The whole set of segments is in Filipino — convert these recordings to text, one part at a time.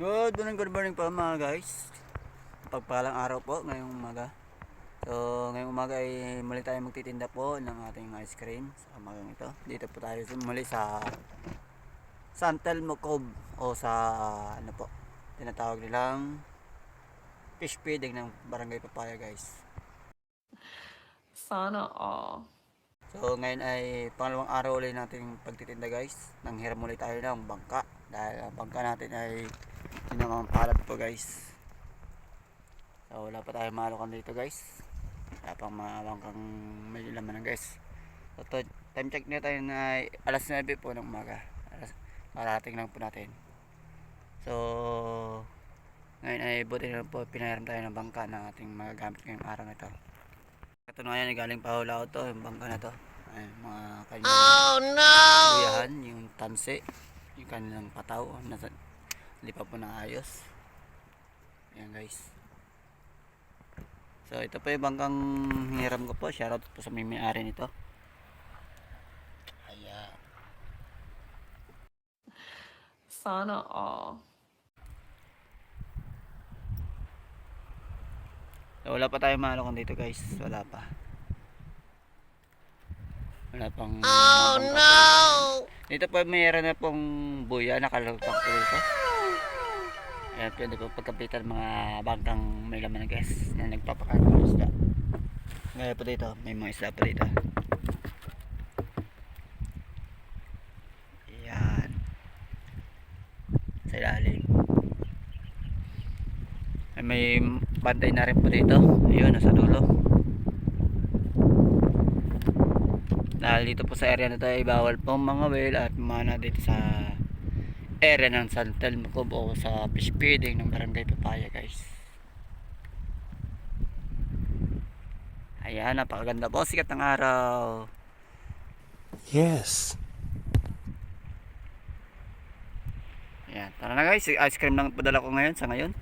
morning, good morning po mga guys. Pagpalang araw po ngayong umaga. So, ngayong umaga ay muli tayo magtitinda po ng ating ice cream sa umagang ito. Dito po tayo muli sa San Telmo Cove o sa ano po, tinatawag nilang fish feeding ng Barangay Papaya guys. Sana all. So ngayon ay pangalawang araw ulit natin pagtitinda guys. Nanghiram ulit tayo ng bangka. Dahil ang bangka natin ay pinamampalad po guys. So wala pa tayo malukan dito guys. Wala pang mga bangkang may laman ng guys. So to, time check na tayo na alas 9 po ng umaga. Alas, karating lang po natin. So ngayon ay buti na po pinahiram tayo ng bangka na ating magagamit ngayong araw na ito. Katunayan ay galing pa hula to, yung bangka na to. Ay, mga kanyang oh, no! buyahan, yung tansi, yung kanilang pataw, nasa, hindi pa po naayos. Ayan guys. So ito po yung bangkang hiram ko po. Shoutout po sa may may-ari nito. Ayan. Sana all. So, wala pa tayong malakon dito guys. Wala pa. Wala pang... Oh no! Dito po mayroon na pong buya. Nakalagpak po dito. Ayan pwede po pagkapitan mga bangkang may laman na guys. Na nagpapakain ng isda. Ngayon po dito. May mga isda po dito. Ayan. Sa ilalim. Ay, may bantay na rin po dito. Ayun, nasa dulo. Dahil dito po sa area na to ay bawal po mga whale at mana dito sa area ng San Telmo Cove o sa fish feeding ng Barangay Papaya guys. Ayan, napakaganda po. Sikat ng araw. Yes. Ayan, tara na guys. Ice cream lang padala ko ngayon sa ngayon.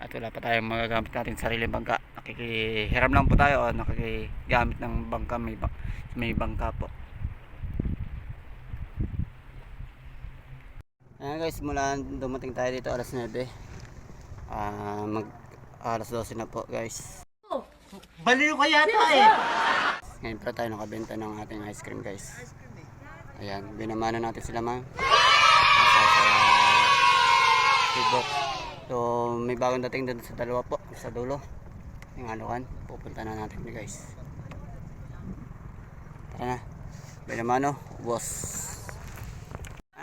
At wala pa tayong magagamit natin sarili bangka. Nakikihiram lang po tayo o nakikigamit ng bangka may, may bangka po. Ayan guys, mula dumating tayo dito alas 9. Ah, mag alas 12 na po guys. Baliw ka yata eh. Ngayon pa tayo nakabenta ng ating ice cream guys. Ayan, binamana natin sila ma. Nasa sa Tibok. So, may bagong dating doon sa dalawa po, sa dulo. Yung anukan, pupunta na natin guys. Tara na. Binamano, boss.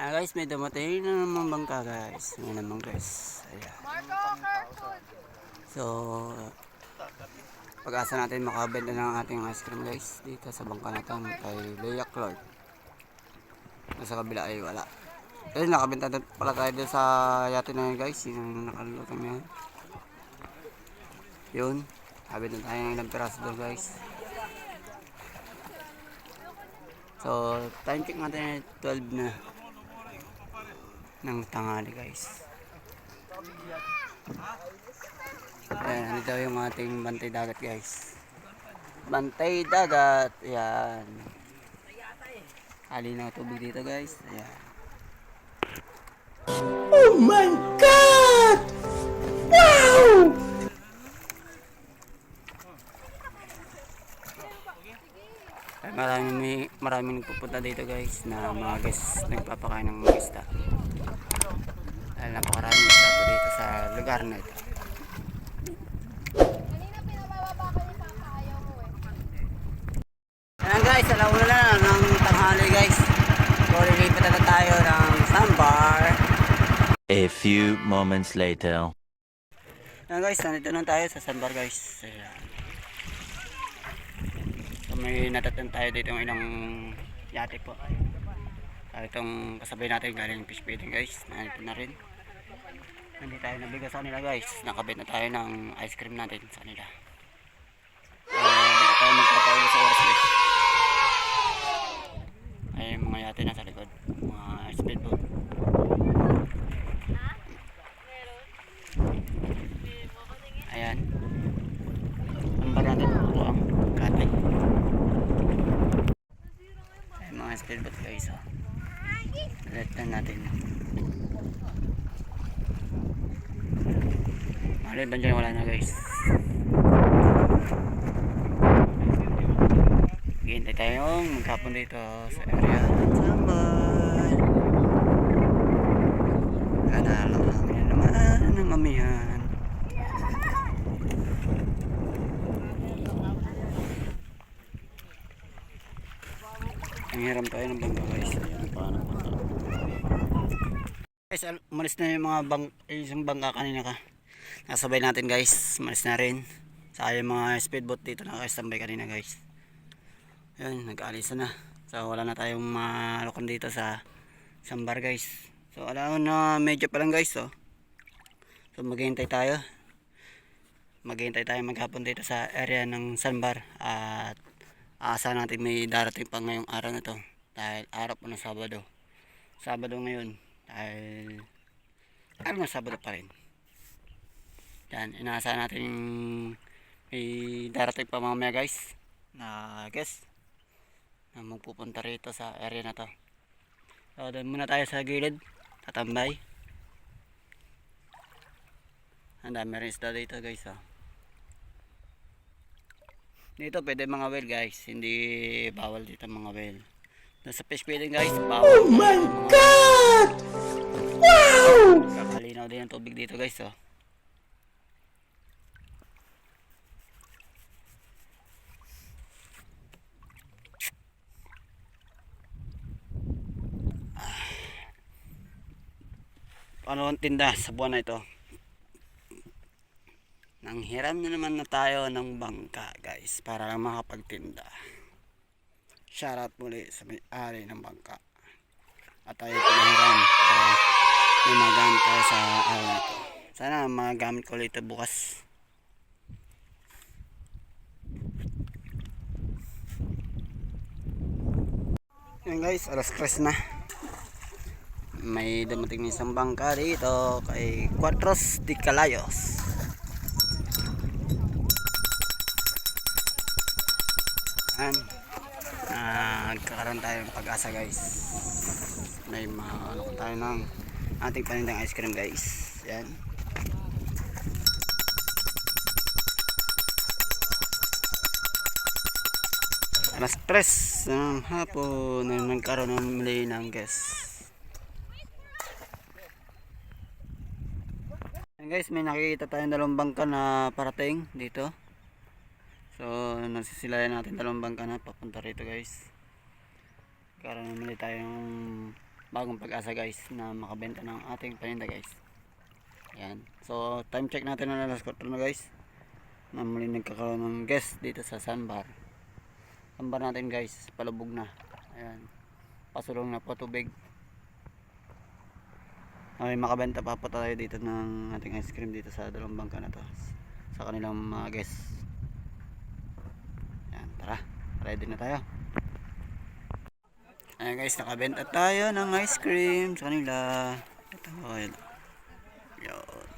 Ah guys, may dumating. Na naman bangka guys. May naman guys. Ayan. So, pag-asa natin makabenta ng ating ice cream guys dito sa bangka na to kay Leia Clark. Nasa kabila ay wala. Eh nakabenta din pala tayo doon sa yate na yun guys. Yung nakalutang na yun. Yun nakabenta tayo ng ilang piraso doon guys. So time check natin ay 12 na ng tanghali guys Ayan, nandito yung ating bantay dagat guys. Bantay dagat. Ayan. Hali ng tubig dito guys. Ayan. Oh my God! Wow! Maraming, maraming nagpupunta dito guys na mga guys nagpapakain ng mga isda. Dahil napakaraming isda dito sa lugar na ito. Ayan guys, alauna na ng tanghali guys. Lilipat na tayo ng sandbar. A few moments later. Ayan guys, nandito na tayo sa sandbar guys. Ayan. So, may natatan tayo dito ng ilang yate po. Uh, itong kasabay natin galing fish feeding guys. Nandito na rin. Hindi tayo nabiga sa nila guys. Nakabit na tayo ng ice cream natin sa nila. Uh, dito tayo magpapaulo sa oras guys. Ay, mga yate nasa likod. Mga speedboat. Ayan. Ba natin ito ang kate. Ay, mga speedboat guys. Oh. Let na natin. Ano ba dyan wala na guys. Hihintay tayong magkapon dito sa area ng Sambal. Kanalo kami na naman ng amihan. Nanghiram tayo ng bangka guys. Ayan, paano ito. Guys, al- umalis na yung mga bang, eh, yung bangka kanina ka. Nasabay natin guys. Umalis na rin. Sa yung mga speedboat dito nakastambay kanina guys. Yun, nag-aalis na. So wala na tayong malukan dito sa Sambar guys. So alam na medyo pa lang guys oh. So maghihintay tayo. Maghihintay tayo maghapon dito sa area ng Sambar at asa natin may darating pa ngayong araw na to dahil araw po ng Sabado. Sabado ngayon dahil araw ng Sabado pa rin. Yan, inaasahan natin may darating pa mamaya guys na guess na magpupunta rito sa area na to. So, doon muna tayo sa gilid. Tatambay. Ang dami rin isda dito guys. Oh. Dito pwede mga well guys. Hindi bawal dito mga well. Doon sa fish feeding guys. Bawal. Oh my God! Wow! Kakalinaw din ang tubig dito guys. Oh. Paano ang tinda sa buwan na ito? Nanghiram na naman na tayo ng bangka guys para lang makapagtinda. Shoutout muli sa may-ari ng bangka. At tayo pinahiram para may magamit tayo sa araw na ito. Sana magamit ko ulit bukas. Yan guys, alas 3 na may dumating na isang bangka dito kay Cuatros de Calayos yan nagkakaroon tayo ng pag-asa guys may mga ano tayo ng ating panindang ice cream guys yan alas 3 ng hapon na nagkaroon ng muli ng Ayan guys, may nakikita tayong dalawang bangka na parating dito. So, nasisilayan natin dalawang bangka na papunta rito guys. Karoon naman tayong bagong pag-asa guys na makabenta ng ating paninda guys. Ayan. So, time check natin na alas 4 na guys. Na muli nagkakaroon ng guest dito sa sandbar. Sandbar natin guys, palubog na. Ayan. Pasulong na po tubig ay makabenta pa po tayo dito ng ating ice cream dito sa dalawang bangka na to sa kanilang mga guests yan tara ready na tayo ayan guys nakabenta tayo ng ice cream sa kanila ito yun yun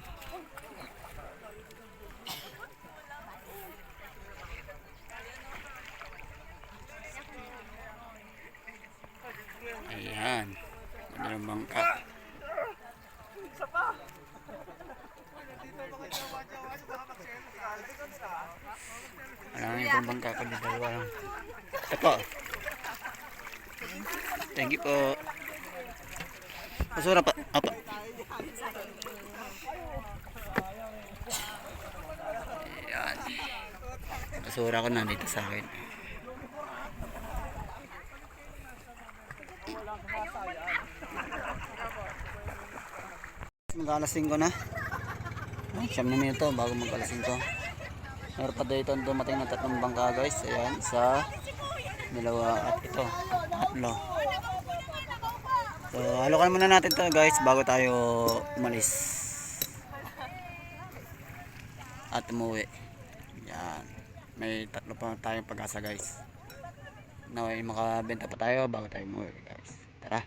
ayan dalawang bangka Alam niyo pong bangka ko dito. Ito po. Thank you po. Basura pa. Apa. Ayan. Basura ko nandito sa akin. Mag-alasing ko na. Ay, siyam na minuto bago mag-alasing ko. Meron pa dito dumating na tatlong bangka guys. Ayan, isa, dalawa at ito. Tatlo. So, halokan muna natin to guys bago tayo umalis. At umuwi. Yan. May tatlo pa tayong pag-asa guys. Naway makabenta pa tayo bago tayo umuwi guys. Tara.